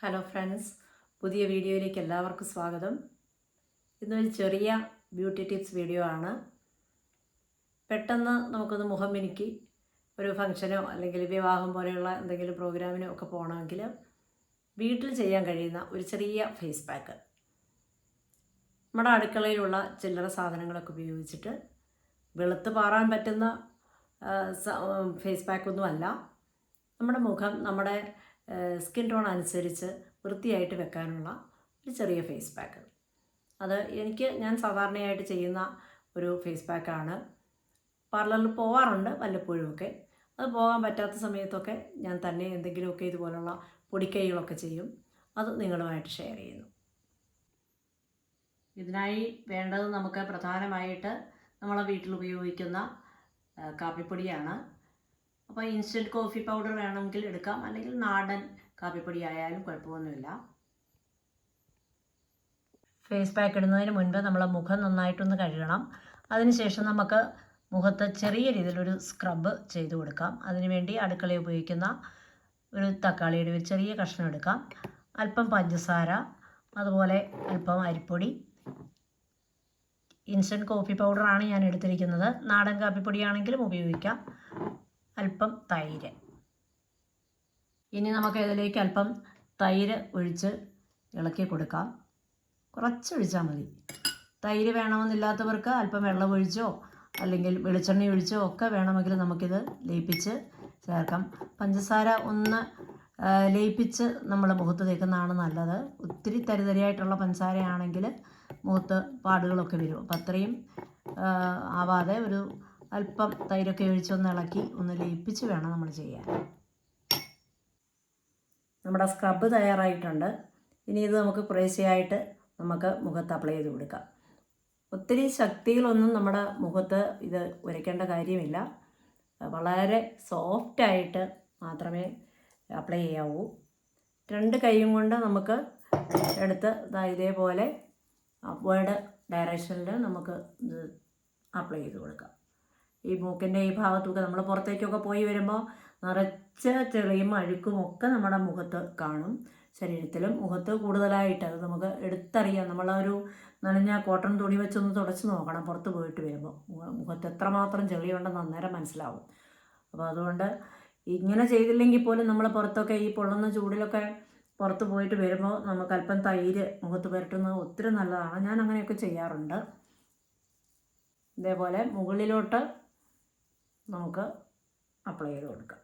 Hello friends പുതിയ വീഡിയോയിലേക്ക് എല്ലാവർക്കും സ്വാഗതം. ഇന്നൊരു ചെറിയ ബ്യൂട്ടി ടിപ്സ് വീഡിയോ ആണ്. പെട്ടെന്ന് നമുക്കൊന്ന് മുഖം മിനുക്കി ഒരു ഫംഗ്ഷനോ അല്ലെങ്കിൽ വിവാഹം പോലെയുള്ള എന്തെങ്കിലും പ്രോഗ്രാമിനോ ഒക്കെ പോകണമെങ്കിൽ വീട്ടിൽ ചെയ്യാൻ കഴിയുന്ന ഒരു ചെറിയ ഫേസ് പാക്ക് നമ്മുടെ അടുക്കളയിലുള്ള ചില്ലറ സാധനങ്ങളൊക്കെ ഉപയോഗിച്ചിട്ട് വെളുത്ത് പാറാൻ പറ്റുന്ന ഫേസ് പാക്കൊന്നുമല്ല നമ്മുടെ മുഖം നമ്മുടെ സ്കിൻ ടോൺ അനുസരിച്ച് വൃത്തിയായിട്ട് വെക്കാനുള്ള ഒരു ചെറിയ ഫേസ് പാക്ക്. അത് എനിക്ക് ഞാൻ സാധാരണയായിട്ട് ചെയ്യുന്ന ഒരു ഫേസ് പാക്കാണ്. പാർലറിൽ പോവാറുണ്ട് വല്ലപ്പോഴുമൊക്കെ. അത് പോകാൻ പറ്റാത്ത സമയത്തൊക്കെ ഞാൻ തന്നെ എന്തെങ്കിലുമൊക്കെ ഇതുപോലുള്ള പൊടിക്കൈകളൊക്കെ ചെയ്യും. അത് നിങ്ങളുമായിട്ട് ഷെയർ ചെയ്യുന്നു. ഇതിനായി വേണ്ടത് നമുക്ക് പ്രധാനമായിട്ട് നമ്മളെ വീട്ടിൽ ഉപയോഗിക്കുന്ന കാപ്പിപ്പൊടിയാണ്. അപ്പോൾ ഇൻസ്റ്റന്റ് കോഫി പൗഡർ വേണമെങ്കിൽ എടുക്കാം. അല്ലെങ്കിൽ നാടൻ കാപ്പിപ്പൊടി ആയാലും കുഴപ്പമൊന്നുമില്ല. ഫേസ് പാക്ക് ഇടുന്നതിന് മുൻപ് നമ്മൾ മുഖം നന്നായിട്ടൊന്ന് കഴുകണം. അതിനുശേഷം നമുക്ക് മുഖത്ത് ചെറിയ രീതിയിലൊരു സ്ക്രബ് ചെയ്ത് കൊടുക്കാം. അതിനുവേണ്ടി അടുക്കളയിൽ ഉപയോഗിക്കുന്ന ഒരു തക്കാളിയുടെ ഒരു ചെറിയ കഷ്ണം എടുക്കാം. അല്പം പഞ്ചസാര അതുപോലെ അല്പം അരിപ്പൊടി. ഇൻസ്റ്റന്റ് കോഫി പൗഡറാണ് ഞാൻ എടുത്തിരിക്കുന്നത്. നാടൻ കാപ്പിപ്പൊടിയാണെങ്കിലും ഉപയോഗിക്കാം. അല്പം തൈര്. ഇനി നമുക്ക് ഇതിലേക്ക് അല്പം തൈര് ഒഴിച്ച് ഇളക്കി കൊടുക്കാം. കുറച്ച് ഒഴിച്ചാൽ മതി. തൈര് വേണമെന്നില്ലാത്തവർക്ക് അല്പം വെള്ളം ഒഴിച്ചോ അല്ലെങ്കിൽ വെളിച്ചെണ്ണ ഒഴിച്ചോ ഒക്കെ വേണമെങ്കിൽ നമുക്കിത് ലയിപ്പിച്ച് ചേർക്കാം. പഞ്ചസാര ഒന്ന് ലയിപ്പിച്ച് നമ്മൾ മുഖത്ത് തേക്കുന്നതാണ് നല്ലത്. ഒത്തിരി തരിതരിയായിട്ടുള്ള പഞ്ചസാരയാണെങ്കിൽ മുഖത്ത് പാടുകളൊക്കെ വരും. അപ്പം അത്രയും ആവാതെ ഒരു അല്പം തൈരൊക്കെ ഒഴിച്ചൊന്ന് ഇളക്കി ഒന്ന് ലയിപ്പിച്ച് വേണം നമ്മൾ ചെയ്യാൻ. നമ്മുടെ സ്ക്രബ് തയ്യാറായിട്ടുണ്ട്. ഇനി ഇത് നമുക്ക് കുറേശ്ശെയായിട്ട് നമുക്ക് മുഖത്ത് അപ്ലൈ ചെയ്ത് കൊടുക്കാം. ഒത്തിരി ശക്തികളൊന്നും നമ്മുടെ മുഖത്ത് ഇത് ഉരയ്ക്കേണ്ട കാര്യമില്ല. വളരെ സോഫ്റ്റായിട്ട് മാത്രമേ അപ്ലൈ ചെയ്യാവൂ. രണ്ട് കൈയും കൊണ്ട് നമുക്ക് എടുത്ത് ഇതാ ഇതേപോലെ അപ്വേഡ് ഡയറക്ഷനിൽ നമുക്ക് ഇത് അപ്ലൈ ചെയ്ത് കൊടുക്കാം. ഈ മൂക്കിന്റെ ഈ ഭാഗത്തൊക്കെ നമ്മൾ പുറത്തേക്കൊക്കെ പോയി വരുമ്പോൾ നിറച്ച ചെളിയും അഴുക്കും ഒക്കെ നമ്മുടെ മുഖത്ത് കാണും. ശരീരത്തിലും മുഖത്ത് കൂടുതലായിട്ട് അത് നമുക്ക് എടുത്തറിയാം. നമ്മളൊരു നനഞ്ഞ കോട്ടൺ തുണി വെച്ചൊന്ന് തുടച്ച് നോക്കണം പുറത്ത് പോയിട്ട് വരുമ്പോൾ മുഖ- മുഖത്ത് എത്രമാത്രം ചെളിയുണ്ടെന്ന് അന്നേരം മനസ്സിലാവും. അപ്പോൾ അതുകൊണ്ട് ഇങ്ങനെ ചെയ്തില്ലെങ്കിൽ പോലും നമ്മൾ പുറത്തൊക്കെ ഈ പൊള്ളുന്ന ചൂടിലൊക്കെ പുറത്ത് പോയിട്ട് വരുമ്പോൾ നമുക്ക് അല്പം തൈര് മുഖത്ത് പുരട്ടുന്നത് ഒത്തിരി നല്ലതാണ്. ഞാൻ അങ്ങനെയൊക്കെ ചെയ്യാറുണ്ട്. ഇതേപോലെ മുകളിലോട്ട് നമുക്ക് അപ്ലൈ ചെയ്ത് കൊടുക്കാം.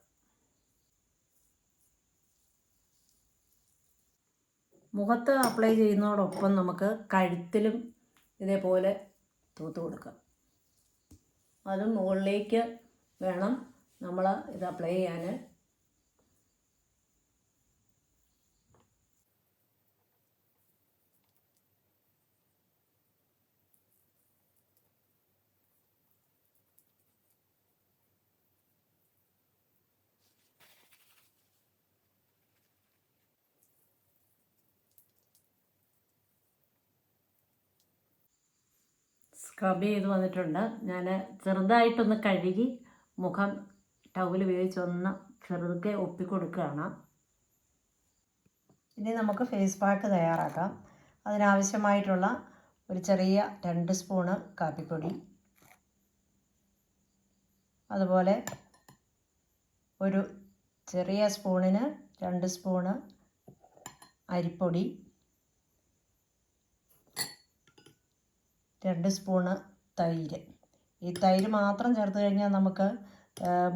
മുഖത്ത് അപ്ലൈ ചെയ്യുന്നതോടൊപ്പം നമുക്ക് കഴുത്തിലും ഇതേപോലെ തൂത്ത് കൊടുക്കാം. അതും മുകളിലേക്ക് വേണം നമ്മൾ ഇത് അപ്ലൈ ചെയ്യാൻ സ്ക്രബ് ചെയ്ത് വന്നിട്ടുണ്ട്. ഞാൻ ചെറുതായിട്ടൊന്ന് കഴുകി മുഖം ടവൽ ഉപയോഗിച്ച് ഒന്ന് ചെറുതൊക്കെ ഒപ്പിക്കൊടുക്കുകയാണ്. ഇനി നമുക്ക് ഫേസ് പാക്ക് തയ്യാറാക്കാം. അതിനാവശ്യമായിട്ടുള്ള ഒരു ചെറിയ രണ്ട് സ്പൂണ് കാപ്പിപ്പൊടി. അതുപോലെ ഒരു ചെറിയ സ്പൂണിന് രണ്ട് സ്പൂണ് അരിപ്പൊടി. രണ്ട് സ്പൂണ് തൈര്. ഈ തൈര് മാത്രം ചേർത്ത് കഴിഞ്ഞാൽ നമുക്ക്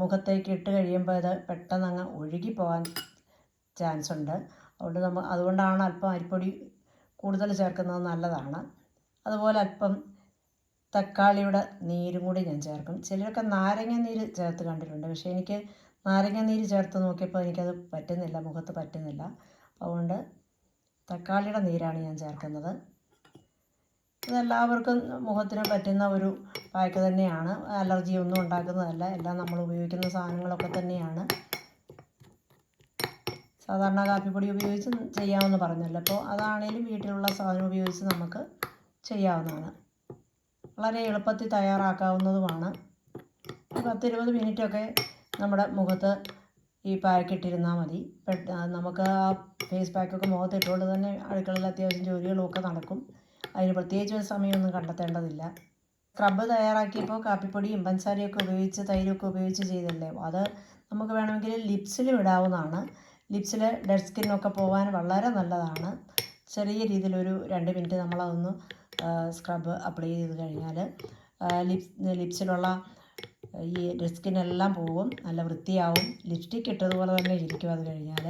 മുഖത്തേക്ക് ഇട്ട് കഴിയുമ്പോൾ ഇത് പെട്ടെന്ന് അങ്ങ് ഒഴുകി പോകാൻ ചാൻസ് ഉണ്ട്. അതുകൊണ്ട് നമ്മൾ അതുകൊണ്ടാണ് അല്പം അരിപ്പൊടി കൂടുതൽ ചേർക്കുന്നത് നല്ലതാണ്. അതുപോലെ അല്പം തക്കാളിയുടെ നീരും കൂടി ഞാൻ ചേർക്കും. ചിലരൊക്കെ നാരങ്ങ നീര് ചേർത്ത് കണ്ടിട്ടുണ്ട്. പക്ഷേ എനിക്ക് നാരങ്ങ നീര് ചേർത്ത് നോക്കിയപ്പോൾ എനിക്കത് പറ്റുന്നില്ല മുഖത്ത് പറ്റുന്നില്ല. അതുകൊണ്ട് തക്കാളിയുടെ നീരാണ് ഞാൻ ചേർക്കുന്നത്. ഇതെല്ലാവർക്കും മുഖത്തിന് പറ്റുന്ന ഒരു പാക്ക് തന്നെയാണ്. അലർജി ഒന്നും ഉണ്ടാക്കുന്നതല്ല. എല്ലാം നമ്മൾ ഉപയോഗിക്കുന്ന സാധനങ്ങളൊക്കെ തന്നെയാണ്. സാധാരണ കാപ്പിപ്പൊടി ഉപയോഗിച്ച് ചെയ്യാമെന്ന് പറഞ്ഞല്ലോ. അപ്പോൾ അതാണേലും വീട്ടിലുള്ള സാധനം ഉപയോഗിച്ച് നമുക്ക് ചെയ്യാവുന്നതാണ്. വളരെ എളുപ്പത്തിൽ തയ്യാറാക്കാവുന്നതുമാണ്. പത്തിരുപത് മിനിറ്റൊക്കെ നമ്മുടെ മുഖത്ത് ഈ പാക്ക് ഇട്ടിരുന്നാൽ മതി. നമുക്ക് ആ ഫേസ് പാക്കൊക്കെ മുഖത്ത് ഇട്ടുകൊണ്ട് തന്നെ അടുക്കളയിൽ അത്യാവശ്യം ജോലികളുമൊക്കെ നടക്കും. അതിന് പ്രത്യേകിച്ച് ഒരു സമയമൊന്നും കണ്ടെത്തേണ്ടതില്ല. സ്ക്രബ്ബ് തയ്യാറാക്കിയപ്പോൾ കാപ്പിപ്പൊടിയും പഞ്ചസാരയൊക്കെ ഉപയോഗിച്ച് തൈരൊക്കെ ഉപയോഗിച്ച് ചെയ്തല്ലേ അത് നമുക്ക് വേണമെങ്കിൽ ലിപ്സിലും ഇടാവുന്നതാണ്. ലിപ്സിൽ ഡെഡ് സ്കിന്നൊക്കെ പോകാൻ വളരെ നല്ലതാണ്. ചെറിയ രീതിയിലൊരു രണ്ട് മിനിറ്റ് നമ്മളതൊന്ന് സ്ക്രബ്ബ് അപ്ലൈ ചെയ്ത് കഴിഞ്ഞാൽ ലിപ്സ് ലിപ്സിലുള്ള ഈ ഡെഡ് സ്കിന്നെല്ലാം പോകും നല്ല വൃത്തിയാവും. ലിപ്സ്റ്റിക്ക് ഇട്ടതുപോലെ തന്നെ ഇരിക്കും അത് കഴിഞ്ഞാൽ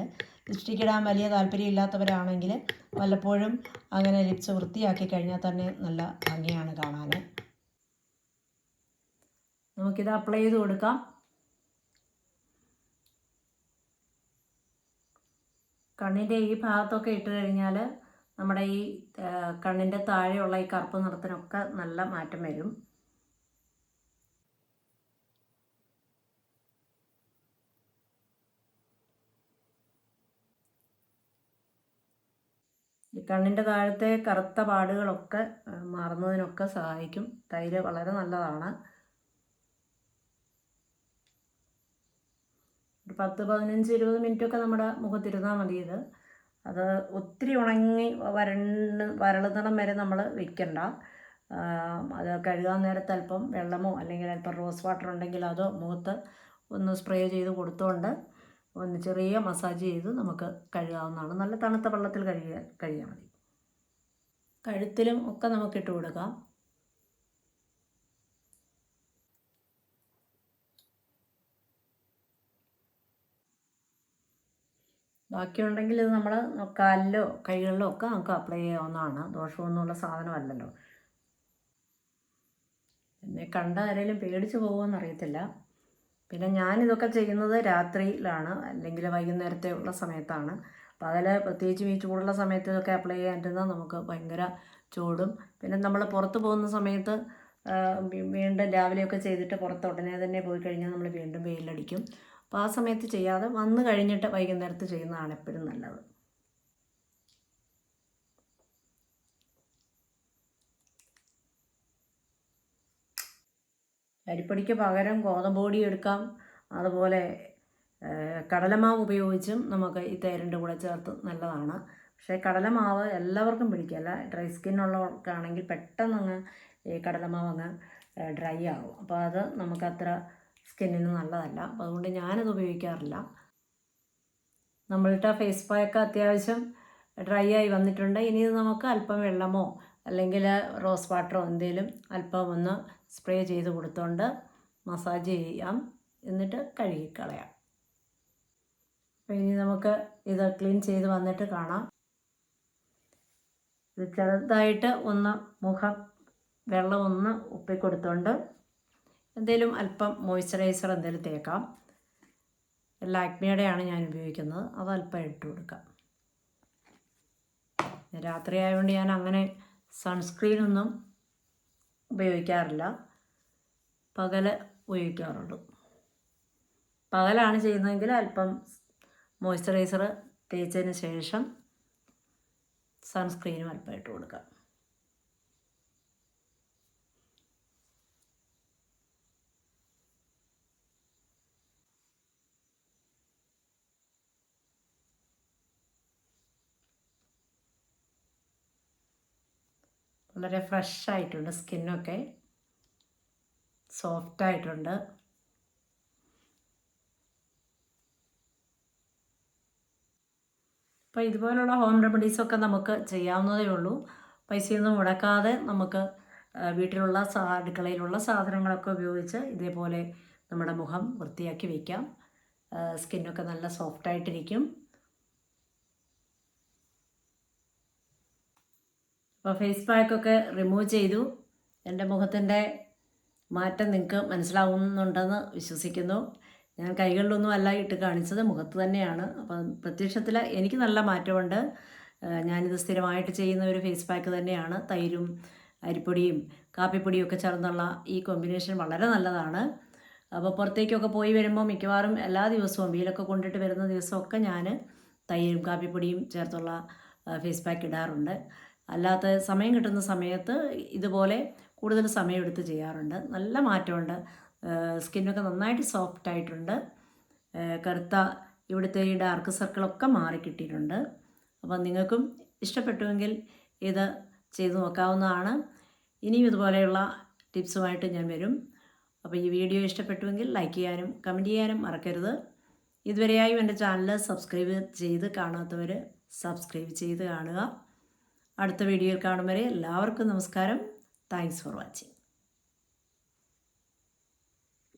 ലിപ്സ്റ്റിക്ക് ഇടാൻ വലിയ താല്പര്യം ഇല്ലാത്തവരാണെങ്കിൽ വല്ലപ്പോഴും അങ്ങനെ ലിപ്സ് വൃത്തിയാക്കി കഴിഞ്ഞാൽ തന്നെ നല്ല ഭംഗിയാണ് കാണാൻ. നമുക്കിത് അപ്ലൈ ചെയ്ത് കൊടുക്കാം. കണ്ണിന്റെ ഈ ഭാഗത്തൊക്കെ ഇട്ട് കഴിഞ്ഞാൽ നമ്മുടെ ഈ കണ്ണിന്റെ താഴെയുള്ള ഈ കറുപ്പ് നിറത്തിനൊക്കെ നല്ല മാറ്റം വരും. കണ്ണിന്റെ താഴത്തെ കറുത്ത പാടുകളൊക്കെ മാറുന്നതിനൊക്കെ സഹായിക്കും. തൈര് വളരെ നല്ലതാണ്. ഒരു പത്ത് പതിനഞ്ച് ഇരുപത് മിനിറ്റൊക്കെ നമ്മുടെ മുഖത്തിരുന്നാൽ മതി ഇത്. അത് ഒത്തിരി ഉണങ്ങി വരണ്ട് വരളുന്നിടം വരെ നമ്മൾ വെക്കണ്ട. അത് കഴുകാൻ നേരത്ത് അല്പം വെള്ളമോ അല്ലെങ്കിൽ അല്പം റോസ് വാട്ടർ ഉണ്ടെങ്കിൽ അതോ മുഖത്ത് ഒന്ന് സ്പ്രേ ചെയ്ത് കൊടുത്തുകൊണ്ട് ഒന്ന് ചെറിയ മസാജ് ചെയ്ത് നമുക്ക് കഴുകാവുന്നതാണ്. നല്ല തണുത്ത വെള്ളത്തിൽ കഴുകിയ കഴുകിയാൽ മതി. കഴുത്തിലും ഒക്കെ നമുക്ക് ഇട്ട് കൊടുക്കാം. ബാക്കിയുണ്ടെങ്കിൽ ഇത് നമ്മൾ കാലിലോ കൈകളിലോ ഒക്കെ നമുക്ക് അപ്ലൈ ചെയ്യാവുന്നതാണ്. ദോഷമൊന്നുമുള്ള സാധനമല്ലല്ലോ. എന്നെ കണ്ട ആരെങ്കിലും പേടിച്ച് പോകുമെന്ന് അറിയത്തില്ല പിന്നെ ഞാനിതൊക്കെ ചെയ്യുന്നത് രാത്രിയിലാണ് അല്ലെങ്കിൽ വൈകുന്നേരത്തെ ഉള്ള സമയത്താണ് പകൽ പ്രത്യേകിച്ചും ഈ ചൂടുള്ള സമയത്ത് ഇതൊക്കെ അപ്ലൈ ചെയ്യാണ്ടിരുന്നാൽ നമുക്ക് ഭയങ്കര ചൂടും. പിന്നെ നമ്മൾ പുറത്ത് പോകുന്ന സമയത്ത് വീണ്ടും രാവിലെയൊക്കെ ചെയ്തിട്ട് പുറത്ത് ഉടനെ തന്നെ പോയി കഴിഞ്ഞാൽ നമ്മൾ വീണ്ടും വെയിലടിക്കും. അപ്പോൾ ആ സമയത്ത് ചെയ്യാതെ വന്നു കഴിഞ്ഞിട്ട് വൈകുന്നേരത്ത് ചെയ്യുന്നതാണ് എപ്പോഴും നല്ലത്. അരിപ്പൊടിക്ക് പകരം ഗോതമ്പ് പൊടി എടുക്കാം. അതുപോലെ കടലമാവ് ഉപയോഗിച്ചും നമുക്ക് ഈ തേരിന്റെ കൂടെ ചേർത്ത് നല്ലതാണ്. പക്ഷേ കടലമാവ് എല്ലാവർക്കും പിടിക്കില്ല ഡ്രൈ സ്കിന്നുള്ളവർക്കാണെങ്കിൽ പെട്ടെന്ന് അങ്ങ് ഈ കടലമാവ് അങ്ങ് ഡ്രൈ ആകും അപ്പോൾ അത് നമുക്ക് അത്ര സ്കിന്നിന് നല്ലതല്ല. അതുകൊണ്ട് ഞാനത് ഉപയോഗിക്കാറില്ല. നമ്മളുടെ ഫേസ് പാക്ക് അത്യാവശ്യം ഡ്രൈ ആയി വന്നിട്ടുണ്ട്. ഇനി നമുക്ക് അല്പം വെള്ളമോ അല്ലെങ്കിൽ റോസ് വാട്ടറോ എന്തെങ്കിലും അല്പം ഒന്ന് സ്പ്രേ ചെയ്ത് കൊടുത്തുകൊണ്ട് മസാജ് ചെയ്യാം. എന്നിട്ട് കഴുകിക്കളയാം അപ്പോൾ ഇനി നമുക്ക് ഇത് ക്ലീൻ ചെയ്ത് വന്നിട്ട് കാണാം. ഇത് ചെറുതായിട്ട് ഒന്ന് മുഖം വെള്ളം ഒന്ന് ഉപ്പിക്കൊടുത്തുകൊണ്ട് എന്തെങ്കിലും അല്പം മോയ്സ്ചറൈസർ എന്തെങ്കിലും തേക്കാം. ലാക്മിയുടെയാണ് ഞാൻ ഉപയോഗിക്കുന്നത്. അത് അല്പം ഇട്ട് കൊടുക്കാം. രാത്രി ആയതുകൊണ്ട് ഞാൻ അങ്ങനെ സൺസ്ക്രീനൊന്നും ഉപയോഗിക്കാറില്ല. പകൽ ഉപയോഗിക്കാറുള്ളൂ പകലാണ് ചെയ്യുന്നതെങ്കിൽ അല്പം മോയ്സ്ചറൈസർ തേച്ചതിന് ശേഷം സൺസ്ക്രീനും അല്പം ഇട്ട് കൊടുക്കാം. വളരെ ഫ്രഷ് ആയിട്ടുണ്ട് സ്കിന്നൊക്കെ സോഫ്റ്റ് ആയിട്ടുണ്ട് അപ്പോൾ ഇതുപോലുള്ള ഹോം റെമഡീസൊക്കെ നമുക്ക് ചെയ്യാവുന്നതേ ഉള്ളൂ. പൈസയൊന്നും മുടക്കാതെ നമുക്ക് വീട്ടിലുള്ള സാ അടുക്കളയിലുള്ള സാധനങ്ങളൊക്കെ ഉപയോഗിച്ച് ഇതേപോലെ നമ്മുടെ മുഖം വൃത്തിയാക്കി വയ്ക്കാം സ്കിന്നൊക്കെ നല്ല സോഫ്റ്റ് സോഫ്റ്റായിട്ടിരിക്കും. അപ്പോൾ ഫേസ് പാക്കൊക്കെ റിമൂവ് ചെയ്തു. എന്റെ മുഖത്തിന്റെ മാറ്റം നിങ്ങൾക്ക് മനസ്സിലാവുന്നുണ്ടെന്ന് വിശ്വസിക്കുന്നു. ഞാൻ കൈകളിലൊന്നും അല്ല ഇട്ട് കാണിച്ചത് മുഖത്ത് തന്നെയാണ്. അപ്പം പ്രത്യക്ഷത്തിൽ എനിക്ക് നല്ല മാറ്റമുണ്ട്. ഞാനിത് സ്ഥിരമായിട്ട് ചെയ്യുന്ന ഒരു ഫേസ് പാക്ക് തന്നെയാണ്. തൈരും അരിപ്പൊടിയും കാപ്പിപ്പൊടിയും ഒക്കെ ചേർന്നുള്ള ഈ കോമ്പിനേഷൻ വളരെ നല്ലതാണ്. അപ്പോൾ പുറത്തേക്കൊക്കെ പോയി വരുമ്പോൾ മിക്കവാറും എല്ലാ ദിവസവും വീലൊക്കെ കൊണ്ടിട്ട് വരുന്ന ദിവസമൊക്കെ ഞാൻ തൈരും കാപ്പിപ്പൊടിയും ചേർത്തുള്ള ഫേസ് പാക്ക് ഇടാറുണ്ട്. അല്ലാത്ത സമയം കിട്ടുന്ന സമയത്ത് ഇതുപോലെ കൂടുതൽ സമയമെടുത്ത് ചെയ്യാറുണ്ട്. നല്ല മാറ്റമുണ്ട്. സ്കിന്നൊക്കെ നന്നായിട്ട് സോഫ്റ്റ് ആയിട്ടുണ്ട്. കറുത്ത ഇവിടുത്തെ ഈ ഡാർക്ക് സർക്കിളൊക്കെ മാറി കിട്ടിയിട്ടുണ്ട്. അപ്പം നിങ്ങൾക്കും ഇഷ്ടപ്പെട്ടുവെങ്കിൽ ഇത് ചെയ്തു നോക്കാവുന്നതാണ്. ഇനിയും ഇതുപോലെയുള്ള ടിപ്സുമായിട്ട് ഞാൻ വരും. അപ്പോൾ ഈ വീഡിയോ ഇഷ്ടപ്പെട്ടുവെങ്കിൽ ലൈക്ക് ചെയ്യാനും കമന്റ് ചെയ്യാനും മറക്കരുത്. ഇതുവരെയായും എന്റെ ചാനൽ സബ്സ്ക്രൈബ് ചെയ്ത് കാണാത്തവർ സബ്സ്ക്രൈബ് ചെയ്ത് കാണുക. അടുത്ത വീഡിയോയിൽ കാണും വരെ എല്ലാവർക്കും നമസ്കാരം. Thanks for watching